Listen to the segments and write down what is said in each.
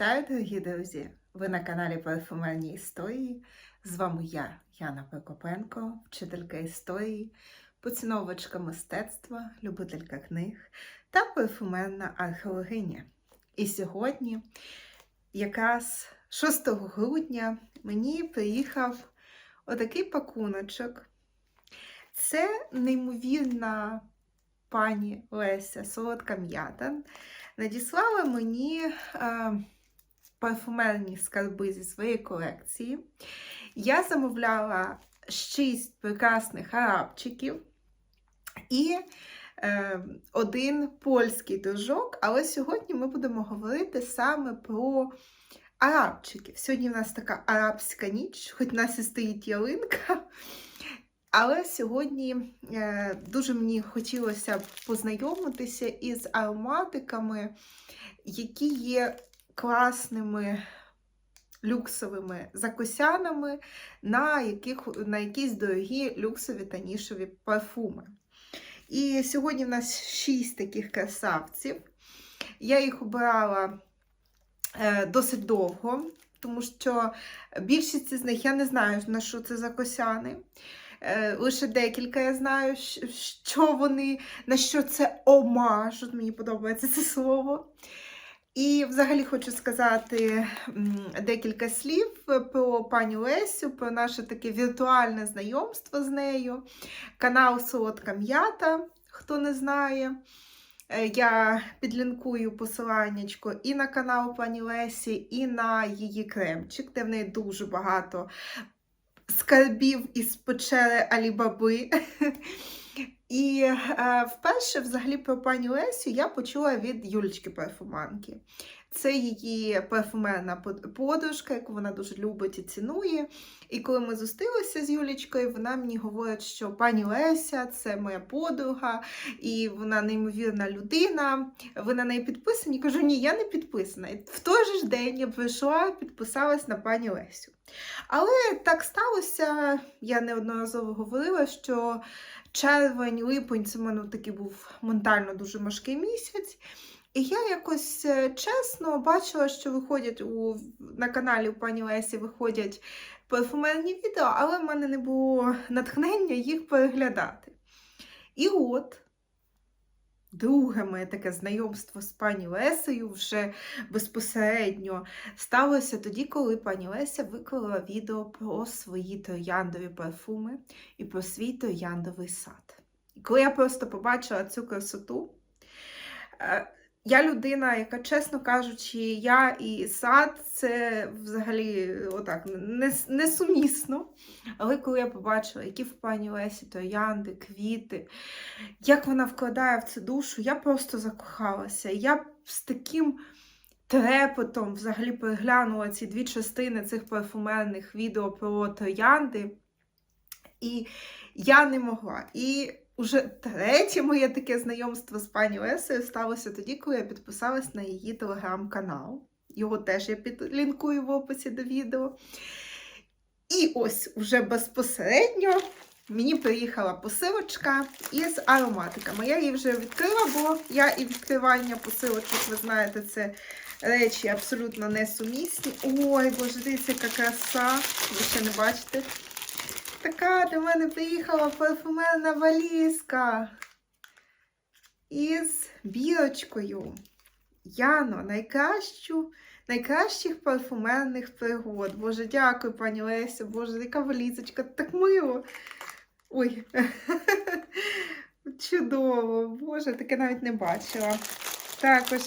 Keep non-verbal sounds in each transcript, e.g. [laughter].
Вітаю, дорогі друзі! Ви на каналі Парфумерні історії. З вами я, Яна Прокопенко, вчителька історії, поціновувачка мистецтва, любителька книг та парфумерна археологиня. І сьогодні, якраз 6 грудня, мені приїхав отакий пакуночок. Це неймовірна пані Леся Солодка М'ята надіслала мені е, парфумерні скарби зі своєї колекції. Я замовляла 6 прекрасних арабчиків і е, один польський дружок, але сьогодні ми будемо говорити саме про арабчиків. Сьогодні в нас така арабська ніч, хоч в нас і стоїть ялинка. Але сьогодні е, дуже мені хотілося б познайомитися із ароматиками, які є класними люксовими закосянами на, яких, на якісь дорогі люксові та нішові парфуми. І сьогодні в нас шість таких красавців. Я їх обирала е, досить довго, тому що більшість з них я не знаю, на що це за косяни. Е, Лише декілька я знаю, що вони, на що це омаж. От мені подобається це слово. І взагалі хочу сказати декілька слів про пані Лесю, про наше таке віртуальне знайомство з нею. Канал Солодка М'ята, хто не знає. Е, Я підлінкую посиланнячко і на канал пані Лесі, і на її кремчик, де в неї дуже багато скарбів із печери Алібаби. [laughs] І е, вперше, взагалі, про пані Лесю я почула від Юлічки Парфуманки. Це її парфумерна под- подружка, яку вона дуже любить і цінує. І коли ми зустрілися з Юлічкою, вона мені говорить, що пані Леся це моя подруга, і вона неймовірна людина. Ви на неї підписані? Кажу, ні, я не підписана. І в той же ж день я прийшла підписалась на пані Лесю. Але так сталося, я неодноразово говорила, що червень, липень це в мене такий був ментально дуже важкий місяць. І я якось е, чесно бачила, що виходять у, на каналі у пані Лесі виходять парфумерні відео, але в мене не було натхнення їх переглядати. І от друге моє таке знайомство з пані Лесею вже безпосередньо сталося тоді, коли пані Леся виклала відео про свої трояндові парфуми і про свій трояндовий сад. І коли я просто побачила цю красоту, е, я людина, яка, чесно кажучи, я і сад це взагалі отак не- несумісно. Але коли я побачила, які в пані Лесі троянди, квіти, як вона вкладає в це душу, я просто закохалася. Я з таким трепетом взагалі переглянула ці дві частини цих парфумерних відео про троянди. І я не могла. І уже третє моє таке знайомство з пані Лесею сталося тоді, коли я підписалась на її телеграм-канал. Його теж я підлінкую в описі до відео. І ось уже безпосередньо мені приїхала посилочка із ароматиками. Я її вже відкрила, бо я і відкривання посилочок, ви знаєте, це речі абсолютно несумісні. Ой, боже, дивіться, яка краса. Ви ще не бачите. Така до мене приїхала парфумерна валізка із бірочкою. Яно, найкращу, найкращих парфумерних пригод. Боже, дякую, пані Лесю. Боже, яка валізочка, так мило. Ой, [laughs] чудово, Боже, таке навіть не бачила. Також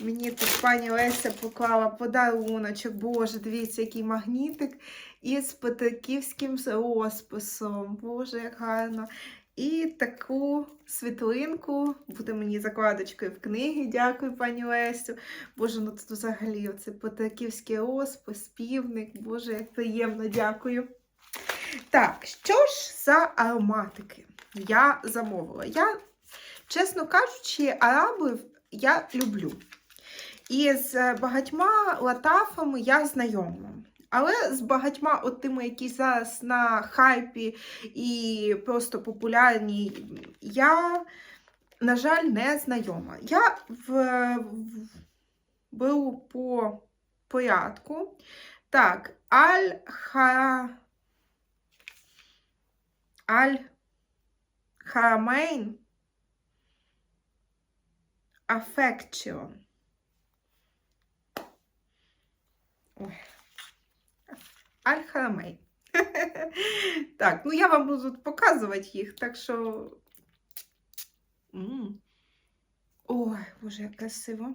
мені тут пані Леся поклала подаруночок. Боже, дивіться, який магнітик із петриківським розписом. Боже, як гарно. І таку світлинку буде мені закладочкою в книги. Дякую, пані Лесю. Боже, ну тут взагалі оце петриківський розпис, півник. Боже, як приємно, дякую. Так, що ж за ароматики я замовила? Я, чесно кажучи, арабів я люблю. І з багатьма латафами я знайома. Але з багатьма от тими, які зараз на хайпі і просто популярні, я, на жаль, не знайома. Я в, в, беру по порядку. Так, Аль-Ха... Аль-Харамейн Affection. Ой. Аль-Харамейн. [laughs] Так, ну я вам буду показувати їх, так що. Ой, боже, як красиво.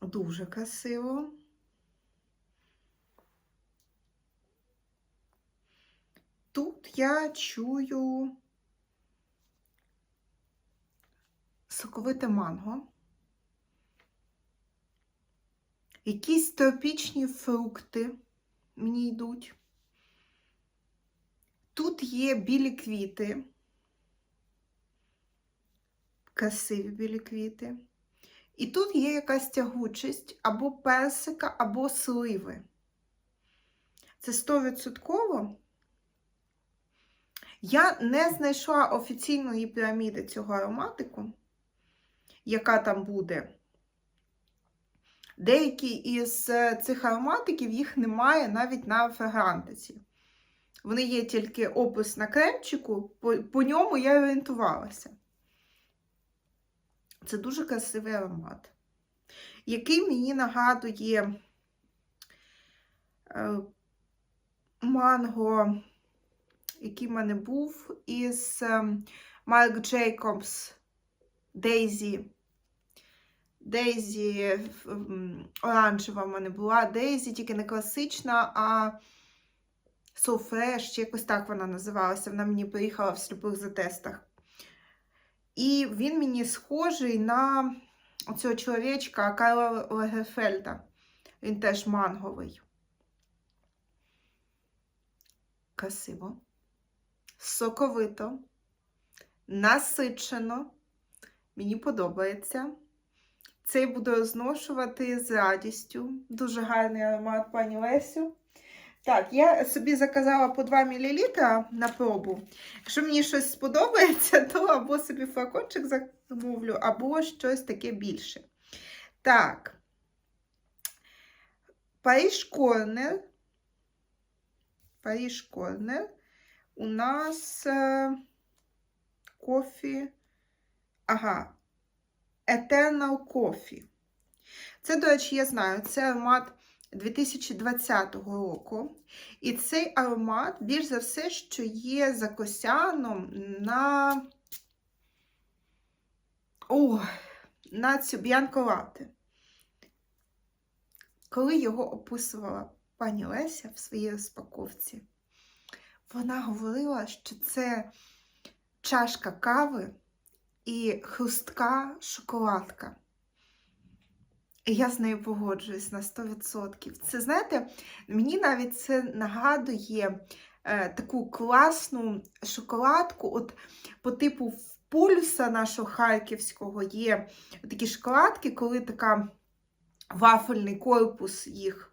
Дуже красиво. Тут я чую соковите манго. Якісь тропічні фрукти мені йдуть. Тут є білі квіти. Красиві білі квіти. І тут є якась тягучість або персика, або сливи. Це 100%. Я не знайшла офіційної піраміди цього ароматику, яка там буде. Деякі із е, цих ароматиків їх немає навіть на фрагрантиці. Вони є тільки опис на кремчику, по, по ньому я орієнтувалася. Це дуже красивий аромат, який мені нагадує е, манго, який в мене був із Марк Джейкобс Дейзі. Дейзі оранжева в мене була. Дейзі тільки не класична, а Fresh, чи якось так вона називалася. Вона мені приїхала в сліпих затестах. І він мені схожий на цього чоловічка Карла Лагерфельда. Він теж манговий. Красиво, соковито, насичено. Мені подобається. Цей буду розношувати з радістю. Дуже гарний аромат пані Лесю. Так, я собі заказала по 2 мл на пробу. Якщо мені щось сподобається, [laughs] то або собі флакончик замовлю, або щось таке більше. Так. Париж Корнер. Париж Корнер. У нас е, кофі. Ага. Eternal Coffee. Це, до речі, я знаю, це аромат 2020 року. І цей аромат, більш за все, що є за косяном на О, на цю б'янколати. Коли його описувала пані Леся в своїй розпаковці, вона говорила, що це чашка кави і хрустка шоколадка. Я з нею погоджуюсь на 100%. Це, знаєте, мені навіть це нагадує е, таку класну шоколадку, от по типу пульса нашого харківського є такі шоколадки, коли така вафельний корпус їх.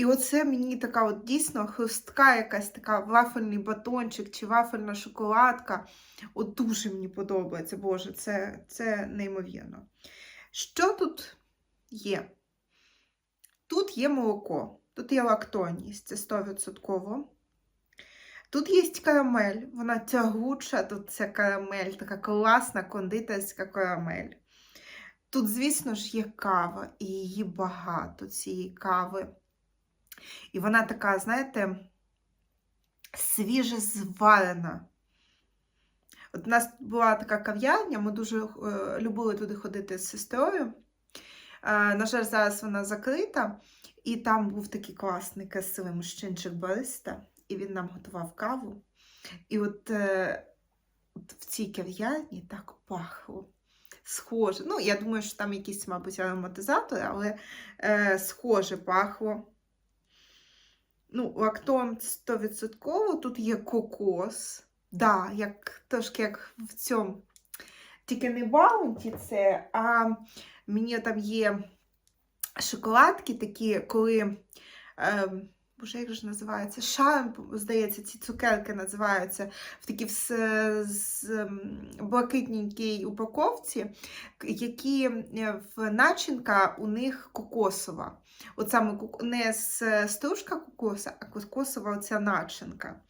І оце мені така от дійсно хрустка, якась така вафельний батончик чи вафельна шоколадка. От дуже мені подобається, Боже, це, це неймовірно. Що тут є? Тут є молоко, тут є лактонність, це 100%. Тут є карамель, вона тягуча, тут ця карамель, така класна кондитерська карамель. Тут, звісно ж, є кава, і її багато цієї кави. І вона така, знаєте, свіже зварена. От у нас була така кав'ярня, ми дуже е, любили туди ходити з сестрою. Е, на жаль, зараз вона закрита, і там був такий класний, красивий мужчинчик бариста, і він нам готував каву. І от, е, от в цій кав'ярні так пахло. Схоже. Ну, я думаю, що там якісь, мабуть, ароматизатори, але е, схоже пахло. Ну, лактон 100%, тут є кокос. Да, як, трошки як в цьому. Тільки не баунті це, а мені там є шоколадки такі, коли е, Боже, як же називається? Шарм, здається, ці цукерки називаються в такій з, з блакитненькій упаковці, які е, в начинка у них кокосова. От саме не з стружка кокоса, а кокосова оця начинка.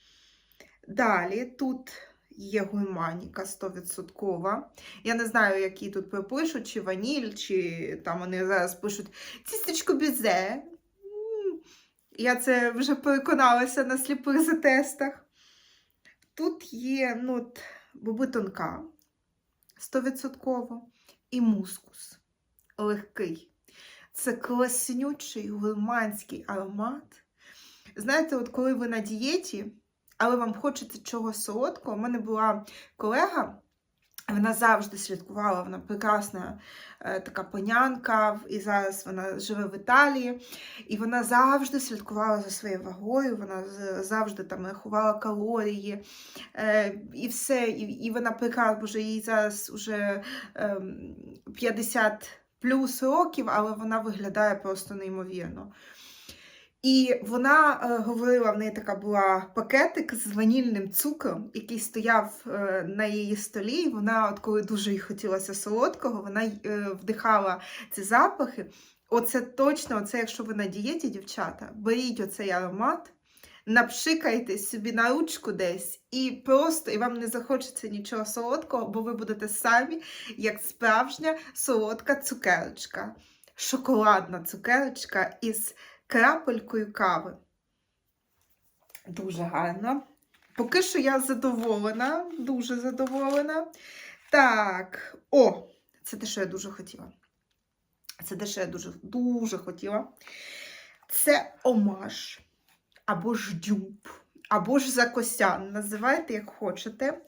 Далі тут є гурманіка 100%. Я не знаю, які тут пропишуть, чи ваніль, чи там вони зараз пишуть тістечко бізе. Я це вже переконалася на сліпих затестах. Тут є ну, боби тонка 100% і мускус легкий. Це класнючий гурманський аромат. Знаєте, от коли ви на дієті, але вам хочеться чогось солодкого. У мене була колега, вона завжди слідкувала, вона прекрасна е, така панянка, і зараз вона живе в Італії, і вона завжди слідкувала за своєю вагою, вона завжди там рахувала калорії е, і все. І, і вона прекрасна, боже, їй зараз вже ем, 50 плюс років, але вона виглядає просто неймовірно. І вона е, говорила, в неї така була пакетик з ванільним цукром, який стояв е, на її столі. І вона, от коли дуже їй хотілося солодкого, вона е, вдихала ці запахи. Оце точно, оце, якщо ви на дієті, дівчата, беріть оцей аромат, напшикайте собі на ручку десь, і просто і вам не захочеться нічого солодкого, бо ви будете самі як справжня солодка цукерочка, шоколадна цукерочка із крапелькою кави. Дуже гарно. Поки що я задоволена, дуже задоволена. Так, о, це те, що я дуже хотіла. Це те, що я дуже, дуже хотіла. Це омаш, або ж дюб, або ж закосян. Називайте, як хочете.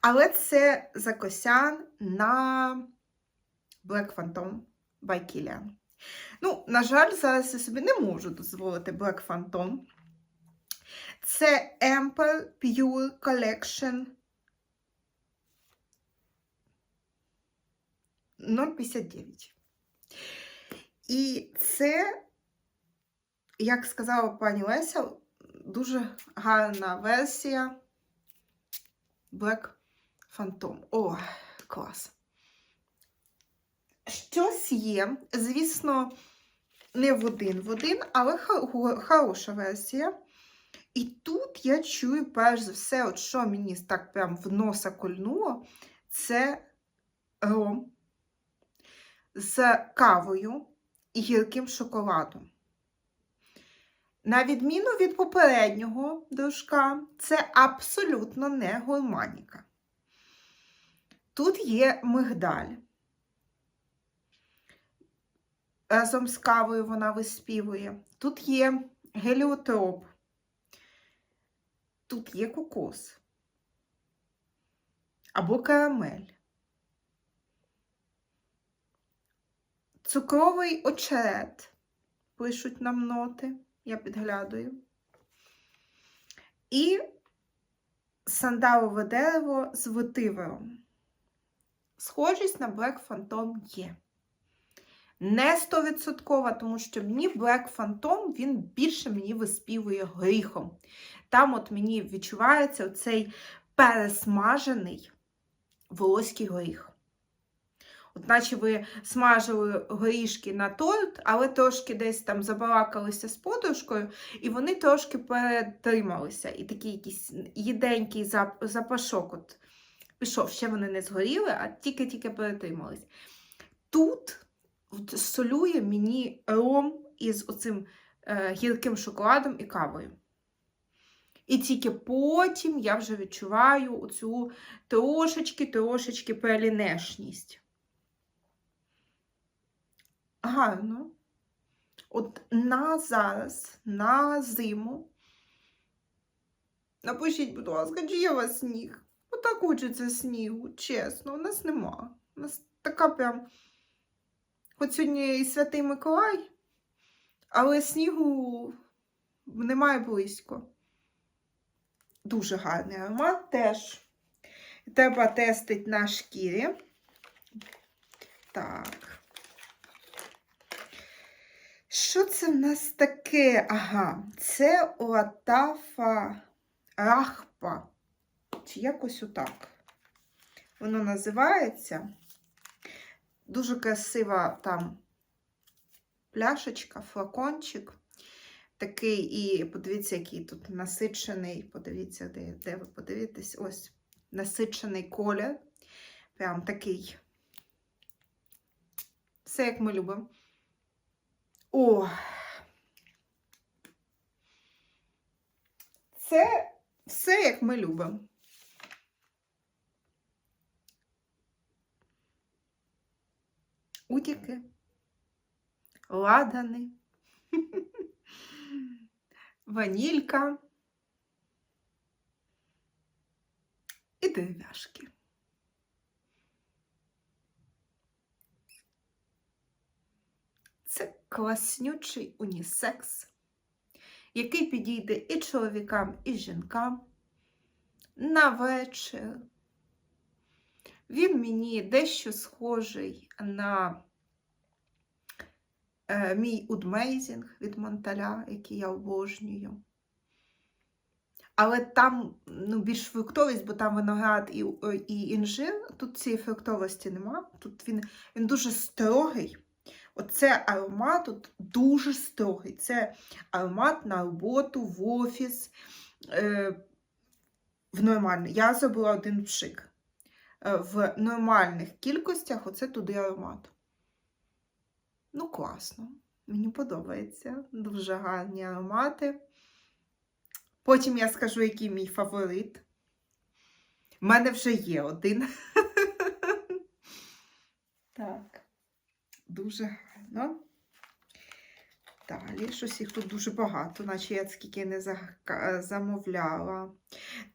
Але це закосян на Black Phantom by Kilian. Ну, на жаль, зараз я собі не можу дозволити Black Phantom. Це Amper Pure Collection 0,59. І це, як сказала пані Леся, дуже гарна версія Black Phantom. О, клас. Щось є, звісно, не в один в один, але хороша версія. І тут я чую, перш за все, от що мені так прям в носа кольнуло, це ром з кавою і гірким шоколадом. На відміну від попереднього дружка, це абсолютно не гурманіка. Тут є мигдаль. Разом з кавою вона виспівує. Тут є геліотроп. Тут є кокос. Або карамель. Цукровий очерет. Пишуть нам ноти. Я підглядую. І сандалове дерево з ветивером. Схожість на Black Phantom є. Не 100%, тому що мені Black Phantom він більше мені виспівує горіхом. Там от мені відчувається цей пересмажений волоський горіх. От наче ви смажили горішки на торт, але трошки десь там забалакалися з подружкою, і вони трошки перетрималися. І такий якийсь їденький запашок от пішов. Ще вони не згоріли, а тільки-тільки перетримались. Тут солює мені ром із оцим е, гірким шоколадом і кавою. І тільки потім я вже відчуваю оцю трошечки-трошечки перелінешність. Гарно. От на зараз, на зиму. Напишіть, будь ласка, чи є у вас сніг? Отак хочеться снігу, чесно, у нас нема. У нас така прям. Хоч сьогодні і Святий Миколай, але снігу немає близько. Дуже гарний аромат теж. Треба тестити на шкірі. Так. Що це в нас таке? Ага, це Латафа Рахпа. Чи якось отак. Воно називається. Дуже красива там пляшечка, флакончик. Такий, і подивіться, який тут насичений. Подивіться, де, де ви подивитесь. Ось насичений колір. Прям такий. Все, як ми любимо. О! Це все, як ми любимо. Утіки, ладани, [laughs] ванілька і дерев'яшки. Це класнючий унісекс, який підійде і чоловікам, і жінкам на вечір. Він мені дещо схожий на е, мій удмейзінг від Монталя, який я обожнюю. Але там ну, більш фруктовість, бо там виноград і, і інжир. Тут цієї фруктовості нема. Тут він, він дуже строгий. Оце аромат тут дуже строгий. Це аромат на роботу, в офіс. Е, в нормальний. Я зробила один пшик. Е, в нормальних кількостях оце туди аромат. Ну, класно. Мені подобається. Дуже гарні аромати. Потім я скажу, який мій фаворит. У мене вже є один. [laughs] Так, дуже гарно. Далі, щось їх тут дуже багато, наче я скільки не замовляла.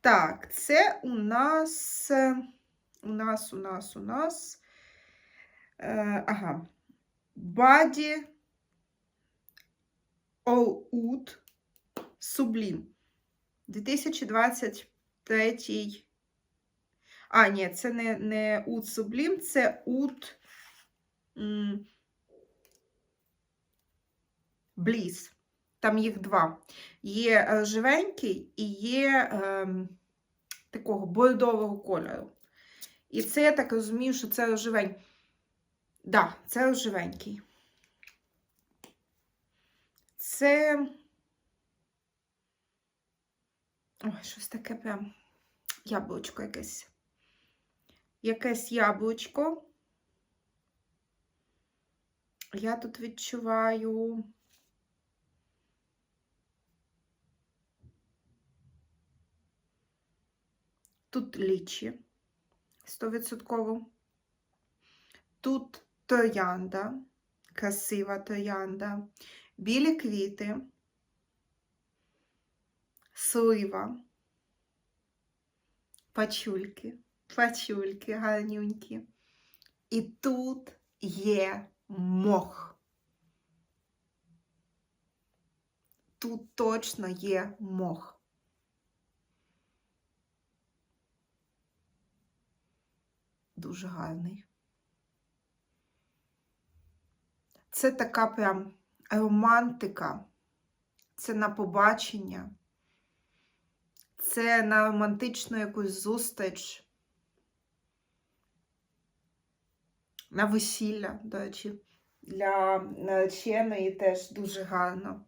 Так, це у нас, е, у нас, у нас, у нас. Е, ага. Body All Wood Sublime. 2023. А, ні, це не, не Sublime, це м, Bliss. Там їх два. Є е, живенький і є ем, такого бордового кольору. І це я так розумію, що це рожевенький. Так, да, це рожевенький. Це. Ой, щось таке прям яблучко якесь. Якесь яблучко. Я тут відчуваю. Тут лічі 100%. Тут троянда, красива троянда, білі квіти, слива, пачульки, пачульки гарнюнькі. І тут є мох. Тут точно є мох. Дуже гарний. Це така прям романтика. Це на побачення. Це на романтичну якусь зустріч. На весілля, до речі, для нареченої теж дуже гарно.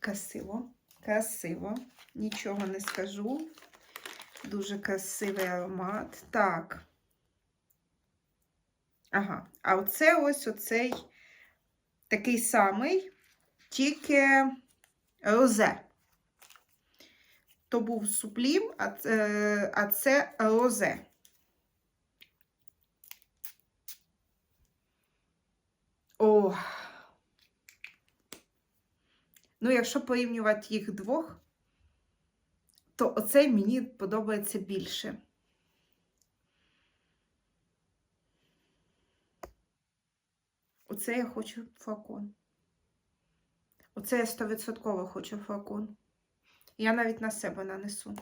Красиво, красиво. Нічого не скажу. Дуже красивий аромат. Так. Ага, а оце ось оцей такий самий, тільки розе. То був суплім, а це, а це розе. О. Ну, якщо порівнювати їх двох, то оцей мені подобається більше. Оце я хочу флакон. Оце я 100% хочу флакон. Я навіть на себе нанесу.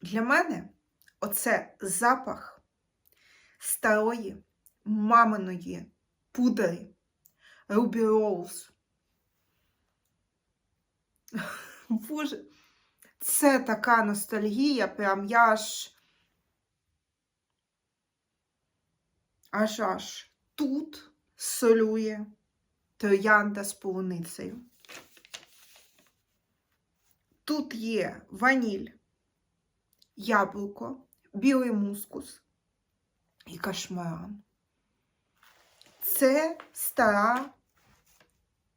Для мене оце запах старої маминої пудри Ruby Rose. [laughs] Боже, це така ностальгія, прям я аж аж аж тут солює троянда з полуницею. Тут є ваніль, яблуко, білий мускус і кашмаран. Це стара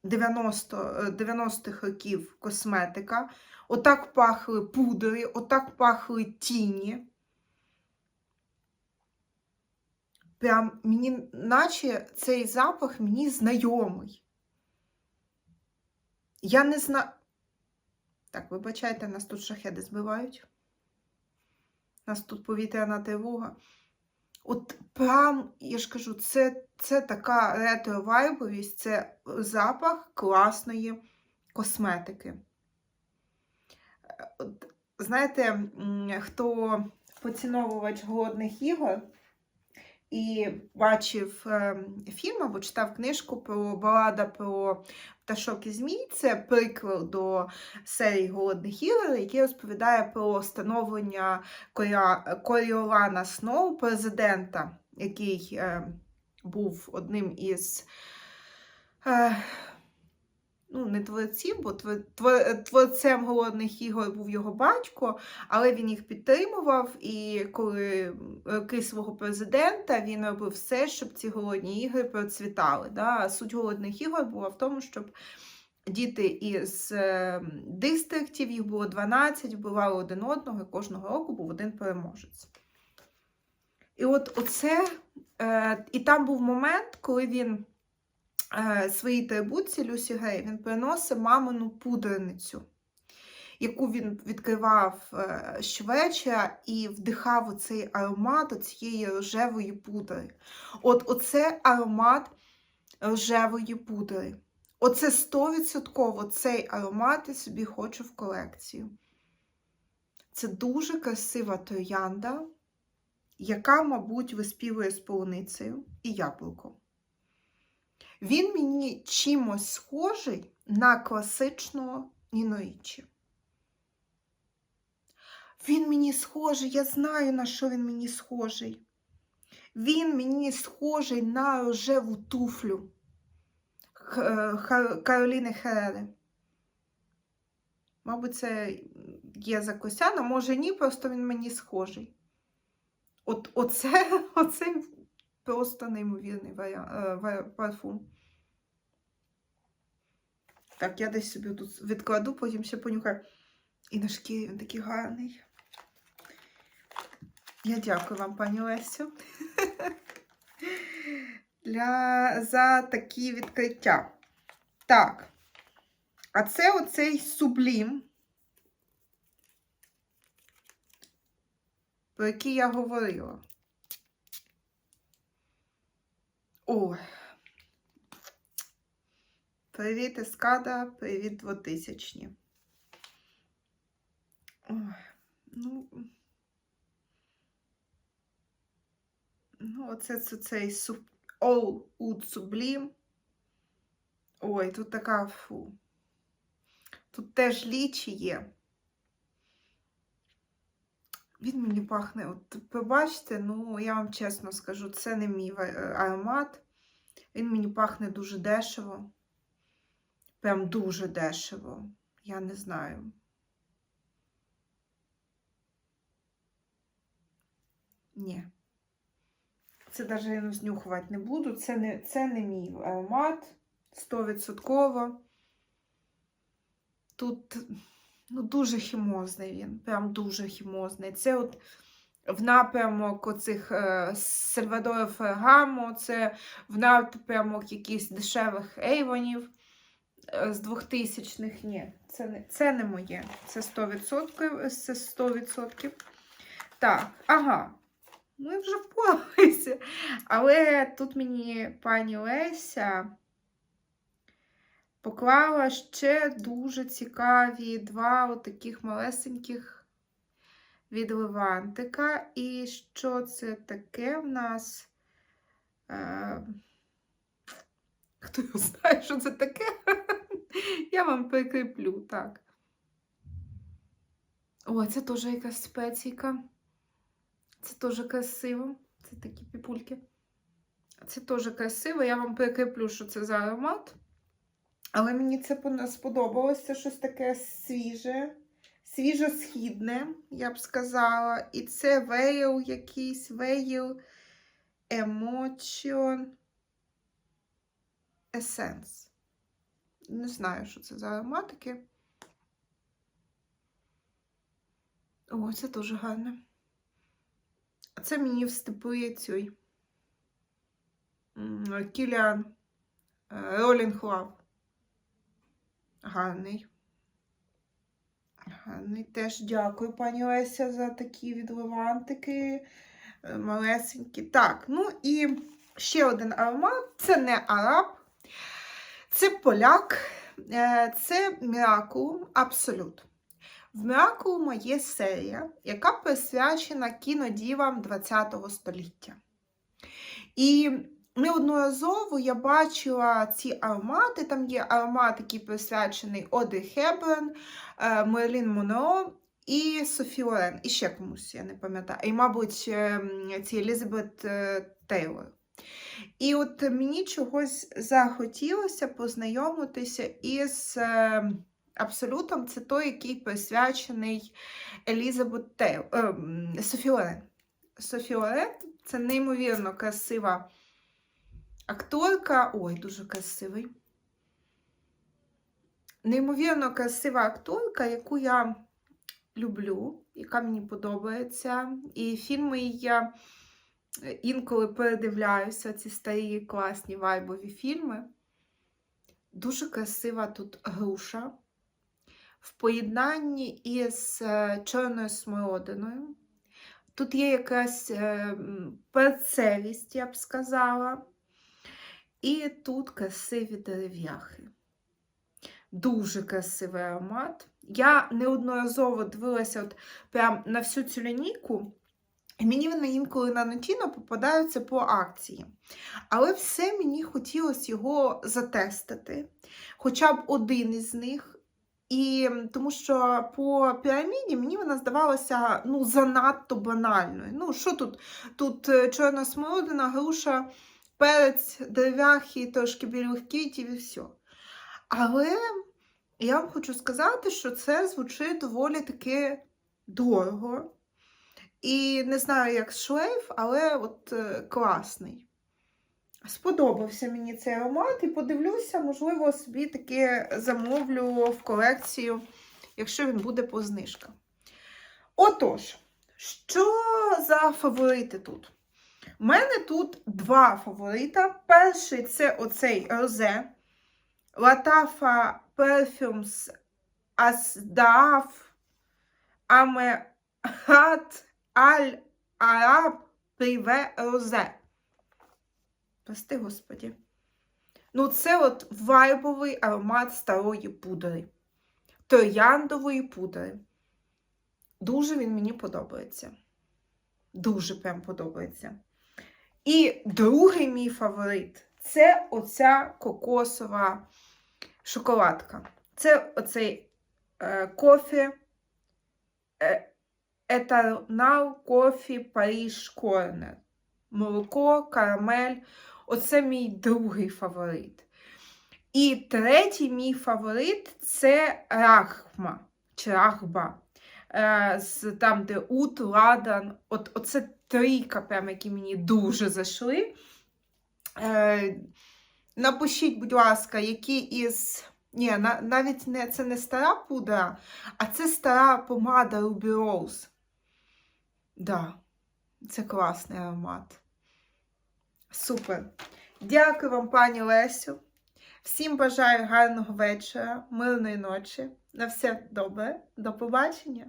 90, е, 90-х років косметика. Отак пахли пудри, отак пахли тіні. Прям мені, наче цей запах мені знайомий. Я не знаю. Так, вибачайте, нас тут шахеди збивають. Нас тут повітряна тривога. От прям, я ж кажу, це, це така ретро-вайбовість, це запах класної косметики. Е, знаєте, хто поціновувач голодних ігор і бачив е, фільм або читав книжку про балада про пташок і змій, це приквел до серії голодних ігор, який розповідає про становлення Коріолана Сноу, президента, який е, був одним із. Е, Ну, не творців, бо твор- твор- творцем голодних ігор був його батько, але він їх підтримував. І коли роки свого президента він робив все, щоб ці голодні ігри процвітали. Да? Суть голодних ігор була в тому, щоб діти із е, дистриктів, їх було 12, вбивали один одного, і кожного року був один переможець. І от оце, е, і там був момент, коли він е, своїй трибутці Люсі Грей він приносив мамину пудреницю, яку він відкривав е, щовечора і вдихав оцей аромат цієї рожевої пудри. От оце аромат рожевої пудри. Оце 100% цей аромат я собі хочу в колекцію. Це дуже красива троянда, яка, мабуть, виспівує з полуницею і яблуком. Він мені чимось схожий на класичного Ніноїчі. Він мені схожий, я знаю, на що він мені схожий. Він мені схожий на рожеву туфлю Кароліни Херери. Мабуть, це є за Косяна, може ні, просто він мені схожий. От, оце, [laughs] оце просто неймовірний е, парфум. Так, я десь собі тут відкладу, потім ще понюхаю. І на шкірі він такий гарний. Я дякую вам, пані Лесю, [laughs] для, за такі відкриття. Так. А це оцей сублім, про який я говорила. Ой. Привіт, Ескада, привіт, двотисячні. Ой, ну. Ну, оце це цей суп. All Oud Sublime. Ой, тут така фу. Тут теж лічі є. Він мені пахне, от побачите, ну, я вам чесно скажу, це не мій е, аромат. Він мені пахне дуже дешево. Прям дуже дешево. Я не знаю. Ні. Це навіть я знюхувати не буду. Це не, це не мій аромат. 100%. Тут ну, дуже хімозний він. Прям дуже хімозний. Це от в напрямок оцих е, Сальвадора Фергамо, це в напрямок якихось дешевих ейвонів е, з 2000-х. Ні, це не, це не моє. Це 100%. Це 100%. Так, ага. Ми вже впоралися. Але тут мені пані Леся поклала ще дуже цікаві два таких малесеньких від Левантика. І що це таке в нас? Е, Хто його знає, що це таке? [laughs] Я вам прикріплю, так. О, це теж якась спеційка. Це теж красиво. Це такі піпульки. Це теж красиво. Я вам прикріплю, що це за аромат. Але мені це. Це щось таке свіже, свіжосхідне, я б сказала. І це вейл якийсь, вейл Emotion Essence. Не знаю, що це за ароматики. О, це дуже гарно. Це мені вступує цей Кіліан е, Ролінг Лав. Гарний. Гарний. Теж дякую, пані Леся, за такі відливантики е, малесенькі. Так, ну і ще один аромат. Це не араб, це поляк, е, це Miraculum Absolute. В Miraculum є серія, яка присвячена кінодівам ХХ століття. І неодноразово я бачила ці аромати. Там є аромат, який присвячений Одрі Хеберн, е, Мерлін Монро і Софі Лорен. І ще комусь, я не пам'ятаю. І, мабуть, ем, ці Елізабет е, Тейлор. І от мені чогось захотілося познайомитися із е, абсолютом. Це той, який присвячений Елізабет Тейл, е, м, Софі Лорен. Софі Лорен це неймовірно красива акторка. Ой, дуже красивий. Неймовірно красива акторка, яку я люблю, яка мені подобається. І фільми я інколи передивляюся, ці старі класні вайбові фільми. Дуже красива тут груша. В поєднанні із е, чорною смородиною. Тут є якась е, перцевість, я б сказала. І тут красиві дерев'яхи. Дуже красивий аромат. Я неодноразово дивилася от прям на всю цю лінійку, і мені вони інколи на Нотіно попадаються по акції. Але все мені хотілося його затестити, хоча б один із них. І тому що по піраміді мені вона здавалася ну, занадто банальною. Ну, що тут? Тут е, чорна смородина, груша, перець, дерев'яхи, трошки білих квітів і все. Але я вам хочу сказати, що це звучить доволі таки дорого. І не знаю, як шлейф, але от е, класний. Сподобався мені цей аромат, і подивлюся, можливо, собі таки замовлю в колекцію, якщо він буде по знижкам. Отож, що за фаворити тут? У мене тут два фаворита. Перший це оцей розе Латафа Perfumes Asdaf Амехат Аль Араб Приве Розе. Прости, Господі. Ну, це от вайбовий аромат старої пудри. Трояндової пудри. Дуже він мені подобається. Дуже прям подобається. І другий мій фаворит це оця кокосова шоколадка. Це оцей е, кофе е, Етанал кофі Паріж Корнер. Молоко, карамель. Оце мій другий фаворит. І третій мій фаворит це рахма чи рахба. Е, з, там, де ут, ладан. От, оце трійка, прям, які мені дуже зайшли. Е, напишіть, будь ласка, які із. Ні, на, навіть не, це не стара пудра, а це стара помада Ruby Rose. Да, це класний аромат. Супер. Дякую вам, пані Лесю. Всім бажаю гарного вечора, мирної ночі. На все добре. До побачення!